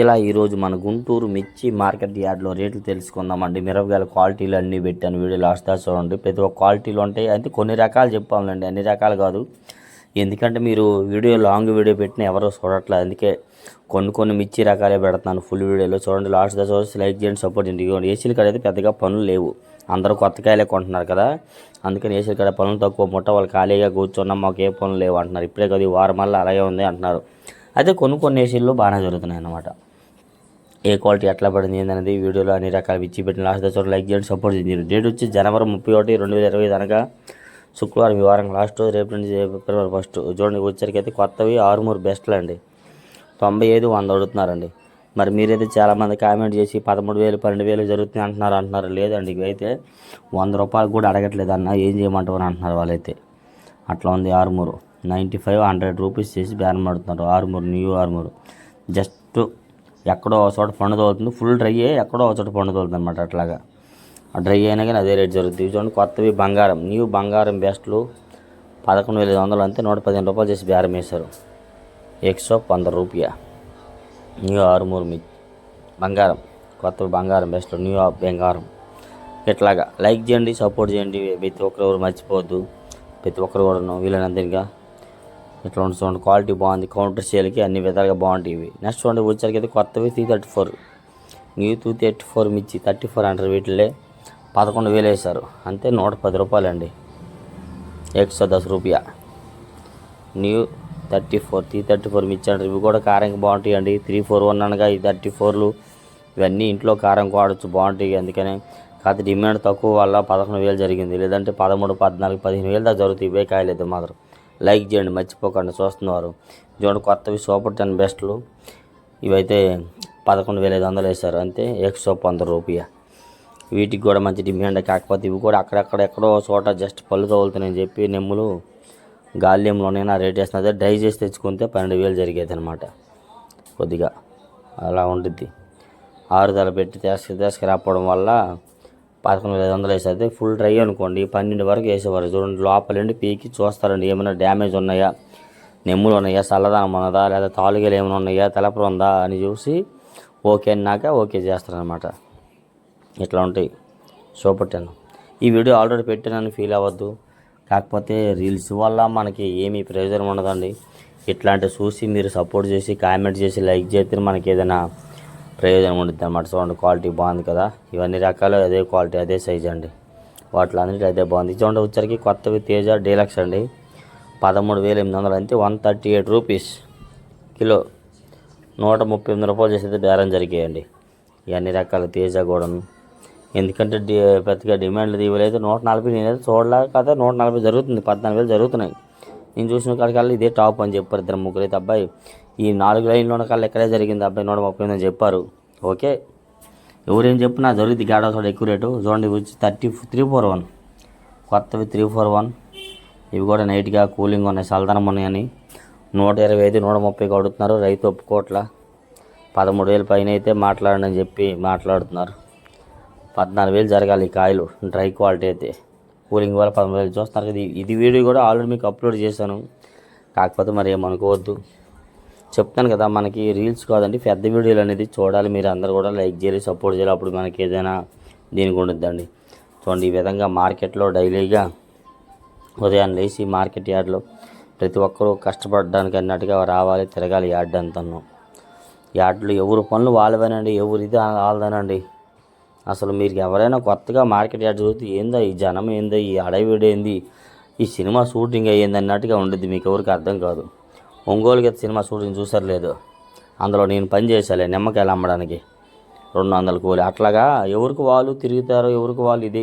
ఇలా ఈరోజు మన గుంటూరు మిర్చి మార్కెట్ యార్డ్లో రేట్లు తెలుసుకుందామండి. మిరపకాయల క్వాలిటీలు అన్నీ పెట్టాను వీడియో లాస్ట్ దాకా చూడండి. ప్రతి ఒక్క క్వాలిటీలు ఉంటాయి. అయితే కొన్ని రకాలు చెప్పాలండి. అన్ని రకాలు కాదు. ఎందుకంటే మీరు వీడియో లాంగ్ వీడియో పెట్టిన ఎవరో చూడట్లేదు. అందుకే కొన్ని కొన్ని మిర్చి రకాలే పెడతాను ఫుల్ వీడియోలో. చూడండి లాస్ట్ దాకా చూసి లైక్ చేయండి సపోర్ట్ చేయండి. ఏసీలు కాడ అయితే పెద్దగా పనులు లేవు. అందరూ కొత్త కాయలే కొంటున్నారు కదా. అందుకని ఏసీలు కాడ పనులు తక్కువ. ముట్ట వాళ్ళు ఖాళీగా కూర్చున్నాం మాకు ఏ పనులు లేవు అంటున్నారు. ఇప్పుడే కదా ఈ వారం మళ్ళీ అలాగే ఉంది అంటున్నారు. అయితే కొన్ని కొన్ని ఏసీల్లో బాగానే జరుగుతున్నాయి అన్నమాట. ఏ క్వాలిటీ ఎట్లా పడింది ఏందనేది వీడియోలో అన్ని రకాలు ఇచ్చి పెట్టిన లాస్ట్ చోట లైక్ చేయండి సపోర్ట్ చేయండి. డేట్ వచ్చి జనవరి ముప్పై ఒకటి రెండు వేల ఇరవై అనగా శుక్రవారం ఈ వారం లాస్ట్ రేపు నుంచి ఫిబ్రవరి ఫస్ట్. చూడండి వచ్చరికి అయితే కొత్తవి ఆరుమూరు బెస్ట్లు అండి. తొంభై ఐదు వంద అడుగుతున్నారండి. మరి మీరైతే చాలామంది కామెంట్ చేసి పదమూడు వేలు పన్నెండు వేలు జరుగుతుంది అంటున్నారు అంటున్నారు. లేదండి ఇవైతే వంద రూపాయలు కూడా అడగట్లేదు అన్న ఏం చేయమంటారు అని అంటున్నారు వాళ్ళైతే. అట్లా ఉంది Armoor. Ninety five hundred rupees చేసి బేరం పడుతున్నారు ఆరుమూరు న్యూ ఆరుమూరు. జస్ట్ ఎక్కడో ఒక చోట పండు తోలుతుంది ఫుల్ డ్రై అయ్యి ఎక్కడో ఒక చోట పండు తోలుతుంది అనమాట అట్లాగా. ఆ డ్రై అయినా కానీ అదే రేట్ జరుగుతుంది చూడండి కొత్తవి బంగారం. న్యూ బంగారం బెస్ట్లు పదకొండు వేల ఐదు వందలు అంతే నూట పదిహేను రూపాయలు చేసి బేరం వేశారు ఎక్స్ట్రా వంద రూపాయ? న్యూ ఆరుమూరు మీ బంగారం. కొత్త బంగారం బెస్ట్లు న్యూ బంగారం. ఇట్లాగా. లైక్ చేయండి సపోర్ట్ చేయండి. ప్రతి ఒక్కరు మర్చిపోవద్దు. ప్రతి ఒక్కరు కూడా వీలైనంత ఇంకా ఇట్లా ఉంటుంది చూడండి క్వాలిటీ బాగుంది. కౌంటర్ సేల్కి అన్ని విధాలుగా బాగుంటాయి ఇవి. నెక్స్ట్ చూడండి వచ్చరికి అయితే కొత్తవి three thirty four new two thirty four మిర్చి థర్టీ ఫోర్ అంటారు వీటిలే పదకొండు వేలు వేశారు. అంతే నూట పది రూపాయలండి. ఎక్సో దశ రూపాయ. New thirty four three thirty four మిర్చి అంటారు. ఇవి కూడా కారంకి బాగుంటాయి అండి త్రీ ఫోర్ వన్ అనగా ఈ థర్టీ ఫోర్లు ఇవన్నీ ఇంట్లో కారం వాడచ్చు బాగుంటాయి. అందుకనే కాకపోతే డిమాండ్ తక్కువ వల్ల పదకొండు వేలు జరిగింది. లేదంటే పదమూడు పద్నాలుగు పదిహేను వేలు దాకా జరుగుతాయి. ఇవే కాయలేదు మాత్రం. లైక్ చేయండి మర్చిపోకండి చూస్తున్నారు. చూడండి కొత్తవి సూపర్ టెన్ బెస్ట్లు. ఇవైతే పదకొండు వేల ఐదు వందలు వేశారు. అంతే ఎక్సో వంద రూపాయ వీటికి కూడా మంచి డిమాండ్. కాకపోతే ఇవి కూడా అక్కడక్కడ ఎక్కడో చోట జస్ట్ పళ్ళు తగులుతున్నాయని చెప్పి నెమ్ములు గాల్యంలోనే నా రేట్ వేస్తున్నది. డ్రై చేసి తెచ్చుకుంటే పన్నెండు వేలు జరిగేది అనమాట కొద్దిగా అలా ఉంటుంది ఆరుదల పెట్టి తీసుకు తీసుకురాకపోవడం వల్ల పదకొండు వేల ఐదు వందలు వేసేది. ఫుల్ డ్రై అనుకోండి పన్నెండు వరకు వేసేవారు. చూడండి లోపలండి పీకి చూస్తారండి ఏమైనా డ్యామేజ్ ఉన్నాయా? నెమ్ములు ఉన్నాయా? చల్లదనం ఉన్నదా? లేదా తాలుగలు ఏమైనా ఉన్నాయా? తెలపరు ఉందా? అని చూసి ఓకే అన్నాక ఓకే చేస్తారనమాట ఇట్లా ఉంటాయి. Super ten. ఈ వీడియో ఆల్రెడీ పెట్టానని ఫీల్ అవ్వద్దు. కాకపోతే రీల్స్ వల్ల మనకి ఏమీ ప్రయోజనం ఉండదండి. ఇట్లాంటి చూసి మీరు సపోర్ట్ చేసి కామెంట్ చేసి లైక్ చేస్తే మనకి ఏదైనా ప్రయోజనం ఉంటుంది అన్నమాట. చూడండి క్వాలిటీ బాగుంది కదా. ఇవన్నీ రకాలు అదే క్వాలిటీ అదే సైజ్ అండి. వాటిలో అన్నిటి అదే బాగుంది చూడండి వచ్చరికి కొత్తవి తేజ డీలక్స్ అండి. పదమూడు వేల ఎనిమిది వందలు అంతే one thirty eight rupees. Kilo నూట ముప్పై ఎనిమిది రూపాయలు చేసేది బేరం జరిగాయండి. ఇవన్నీ రకాల తేజ కూడా ఎందుకంటే డి పెద్దగా డిమాండ్ ఇవ్వలేదు. నూట నలభై నేనైతే చూడలేక కదా నూట నలభై జరుగుతుంది పద్నాలుగు వేలు జరుగుతున్నాయి. నేను చూసిన కాడికల్లా ఇదే టాప్ అని చెప్పారు ఇద్దరు ముగ్గురు. అయితే అబ్బాయి ఈ నాలుగు లైన్లో కల్లా ఎక్కడే జరిగింది? అబ్బాయి నూట ముప్పై ఎనిమిది అని చెప్పారు. ఓకే? ఎవరేం చెప్పినా జరుగుతుంది గాడా చోట ఎక్కువ రేటు. చూడండి వచ్చి థర్టీ త్రీ ఫోర్ వన్. కొత్తవి త్రీ ఫోర్ వన్. ఇవి కూడా నైట్గా కూలింగ్ ఉన్నాయి. సల్దనం ఉన్నాయని. నూట ఇరవై ఐదు నూట ముప్పైకి అడుగుతున్నారు. రైతు ఒప్పుకోట్ల పదమూడు వేల పైన అయితే మాట్లాడండి అని చెప్పి మాట్లాడుతున్నారు. పద్నాలుగు వేలు జరగాలి ఈ కాయలు. డ్రై క్వాలిటీ అయితే. కూలింగ్ వల్ల పదమూడు వేలు చూస్తున్నారు కదా. ఇది- ఇది వీడియో కూడా ఆల్రెడీ మీకు అప్లోడ్ చేశాను. కాకపోతే మరి ఏమనుకోవద్దు. చెప్తాను కదా మనకి రీల్స్ కాదండి పెద్ద వీడియోలు అనేది చూడాలి మీరు అందరు కూడా లైక్ చేయాలి సపోర్ట్ చేయాలి అప్పుడు మనకి ఏదైనా దీనికి ఉండిద్దండి. చూడండి ఈ విధంగా మార్కెట్లో డైలీగా ఉదయాన్నే లేచి మార్కెట్ యార్డ్లో ప్రతి ఒక్కరూ కష్టపడడానికి అన్నట్టుగా రావాలి తిరగాలి యార్డ్ అంతను. యార్డ్లో ఎవరు పనులు వాళ్ళవేనండి ఎవరు ఇది వాళ్ళదేనండి. అసలు మీరు ఎవరైనా కొత్తగా మార్కెట్ యార్డ్ చూస్తే ఏందో ఈ జనం ఏందో ఈ అడవిడేంది ఈ సినిమా షూటింగ్ అయ్యింది అన్నట్టుగా ఉండేది మీకు ఎవరికి అర్థం కాదు. ఒంగోలు గీత సినిమా షూటింగ్ చూసారు లేదు అందులో నేను పని చేశాలే నిమ్మకాయలు అమ్మడానికి. రెండు వందల కూలి. అట్లాగా ఎవరికి వాళ్ళు తిరుగుతారు ఎవరికి వాళ్ళు ఇది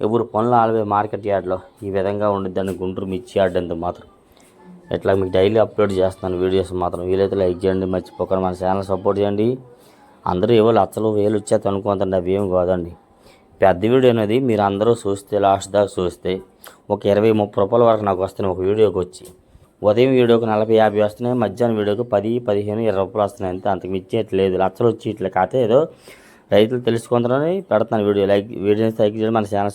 ఎవరు పనులు ఆడవే మార్కెట్ యార్డ్లో. ఈ విధంగా ఉండిద్దని గుంటూరు మిర్చి యార్డ్ అంత మాత్రం. ఇట్లా మీకు డైలీ అప్లోడ్ చేస్తున్నాను వీడియోస్ మాత్రం. వీలైతే లైక్ చేయండి మర్చిపోకండి మన ఛానల్ సపోర్ట్ చేయండి. అందరూ ఏవో లచ్చలు వేలు వచ్చేది అనుకుందండి అవి ఏమి కాదండి. పెద్ద వీడియో అనేది మీరు అందరూ చూస్తే లాస్ట్ దాకా చూస్తే ఒక ఇరవై ముప్పై రూపాయల వరకు నాకు వస్తాను ఒక వీడియోకి వచ్చి. ఉదయం వీడియోకి నలభై యాభై వస్తున్నాయి మధ్యాహ్నం వీడియోకి పది పదిహేను ఇరవై రూపాయలు వస్తున్నాయి. అంతే అంతకు మించి లేదు లచ్చలు వచ్చి ఇట్లా కాతే ఏదో రైతులు తెలుసుకుంటారని పెడతాను వీడియో. లైక్ వీడియోని లైక్ చేయడం మన ఛానల్